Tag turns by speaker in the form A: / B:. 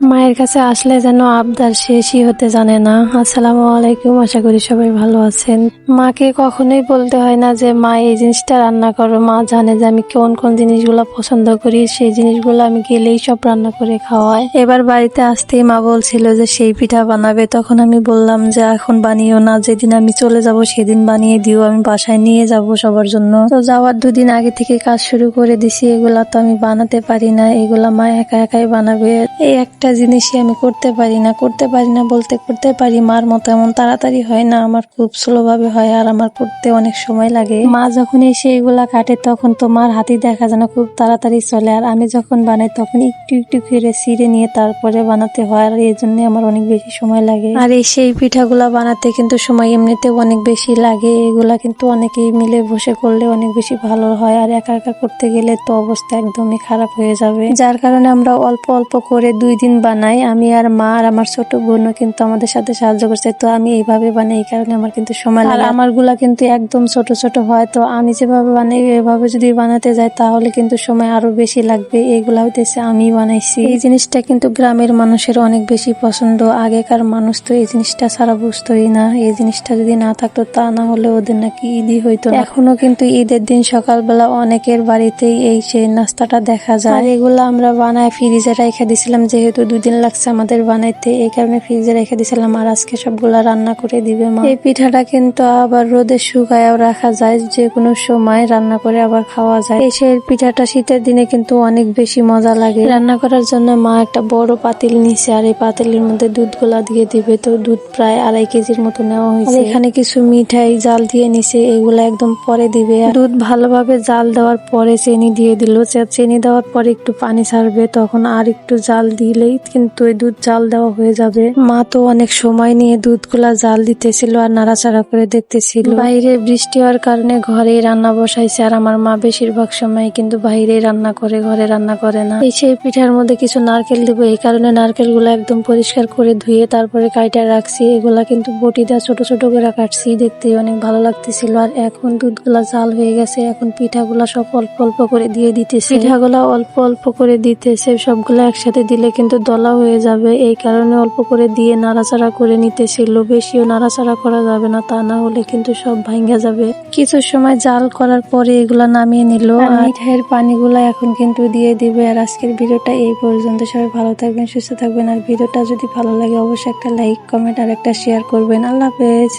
A: মায়ের কাছে আসলে যেন আবদার শেষই হতে জানে না। আসসালামু আলাইকুম, আশা করি সবাই ভালো আছেন। মাকে কখনোই বলতে হয় না যে, মা, এই জিনিসটা রান্না করো। মা জানে যে আমি কোন কোন জিনিসগুলো পছন্দ করি। সেই জিনিসগুলো আমি গেলেই সব রান্না করে খাওয়াই। এবার বাড়িতে আসতেই মা বলছিল যে, সেই পিঠা বানাবে। তখন আমি বললাম যে, এখন বানিও না। যেদিন আমি চলে যাব, সেদিন বানিয়ে দিও। আমি বাসায় নিয়ে যাব সবার জন্য। তো যাওয়ার দুদিন আগে থেকে কাজ শুরু করে দিছি। এগুলা তো আমি বানাতে পারি না। এগুলা মা একা একাই বানাবে। এই একটা জিনিসই আমি করতে পারি না, করতে পারি না বলতে করতে পারি। মার মতো এমন তাড়াতাড়ি হয় না, আমার খুব স্লো ভাবে হয় আর আমার করতে অনেক সময় লাগে। মা যখন এসে এগুলা কাটে তখন তো মার হাতি দেখা যায় না, খুব তাড়াতাড়ি চলে। আর আমি যখন বানাই তখন একটু একটু করে ছিঁড়ে নিয়ে তারপরে বানাতে হয় আর এই জন্য আমার অনেক বেশি সময় লাগে। আর এই সেই পিঠাগুলা বানাতে কিন্তু সময় এমনিতে অনেক বেশি লাগে। এগুলা কিন্তু অনেকেই মিলে বসে করলে অনেক বেশি ভালো হয় আর একা একা করতে গেলে তো অবস্থা একদমই খারাপ হয়ে যাবে। যার কারণে আমরা অল্প অল্প করে দুই দিন বানাই আমি আর মা আর আমার ছোট বোনও কিন্তু আমাদের সাথে সাহায্য করছে। তো আমি এইভাবে বানাই এই কারণে আমার কিন্তু সময় লাগে। আর আমারগুলা কিন্তু একদম ছোট ছোট হয় তো আমি যেভাবে বানাই এভাবে যদি বানাতে যাই তাহলে কিন্তু সময় আরও বেশি লাগবে। এগুলা হইতেছে আমি বানাইছি। এই জিনিসটা কিন্তু গ্রামের মানুষের অনেক বেশি পছন্দ। আগেকার মানুষ তো এই জিনিসটা ছাড়া বুঝতোই না। এই জিনিসটা যদি না থাকতো তা না হলে ওদের নাকি ঈদই হইতো। এখনও কিন্তু ঈদের দিন সকালবেলা অনেকের বাড়িতেই এই সেই নাস্তাটা দেখা যায়। আর এগুলো আমরা বানায় ফ্রিজে রেখে দিছিলাম যেহেতু দুদিন লাগছে আমাদের বানাইতে। এই কারণে ফ্রিজে রেখে দিছিলাম আর আজকে সবগুলা রান্না করে দিবে মা। এই পিঠাটা কিন্তু আবার রোদে শুকায়ও রাখা যায়, যে কোনো সময় রান্না করে আবার খাওয়া যায়। এই সেই পিঠাটা শীতের দিনে কিন্তু অনেক বেশি মজা লাগে। রান্না করার জন্য মা একটা বড় পাতিল নিছে আর এই পাতিলের মধ্যে দুধগুলা দিয়ে দিবে। তো দুধ প্রায় আড়াই কেজির মতো নেওয়া হয়েছে। এখানে কিছু মিঠাই, জাল দিয়ে নিছে, এগুলা একদম পরে দিবে। দুধ ভালোভাবে জাল দেওয়ার পরে চিনি দিয়ে দিল। চিনি দেওয়ার পরে একটু পানি ছাড়বে, তখন আর একটু জাল দিলেই কিন্তু ওই দুধ জাল দেওয়া হয়ে যাবে। মা তো অনেক সময় নিয়ে দুধগুলা জাল দিতেছিল আর নাড়াচাড়া করে দেখতেছিল। বাইরে বৃষ্টি হওয়ার কারণে ঘরে রান্না বসাইছে আর আমার মা বেশিরভাগ সময় কিন্তু বাইরে রান্না করে, ঘরে রান্না করে না। এই সেই পিঠার মধ্যে কিছু নারকেল দেবো, এই কারণে নারকেলগুলা একদম পরিষ্কার করে ধুয়ে তারপরে কাইটা রাখছি। এগুলা কিন্তু বটি দেওয়া ছোট ছোট করে কাটছি, দেখতে অনেক ভালো লাগতেছিল। আর এখন দুধগুলা জাল হয়ে গেছে, এখন পিঠাগুলা সব অল্প অল্প করে দিয়ে দিতেছে। পিঠাগুলা অল্প অল্প করে দিতেছে, সবগুলা একসাথে দিলে কিন্তু দলা হয়ে যাবে। এই কারণে অল্প করে দিয়ে নাড়াচাড়া করে নিতে নিতেছিল বেশিও নাড়াচাড়া করা যাবে না তা না হলে কিন্তু সব ভাঙ্গা যাবে। কিছু সময় জাল করার পরে এগুলা নামিয়ে নিল। আর মিঠাইয়ের পানিগুলা এখন কিন্তু দিয়ে দিবে। আর আজকের ভিডিওটা এই পর্যন্ত। সবাই ভালো থাকবেন সুস্থ থাকবেন। আর ভিডিওটা যদি ভালো লাগে অবশ্যই একটা লাইক কমেন্ট আর একটা শেয়ার করবেন। আল্লাহ হাফেজ।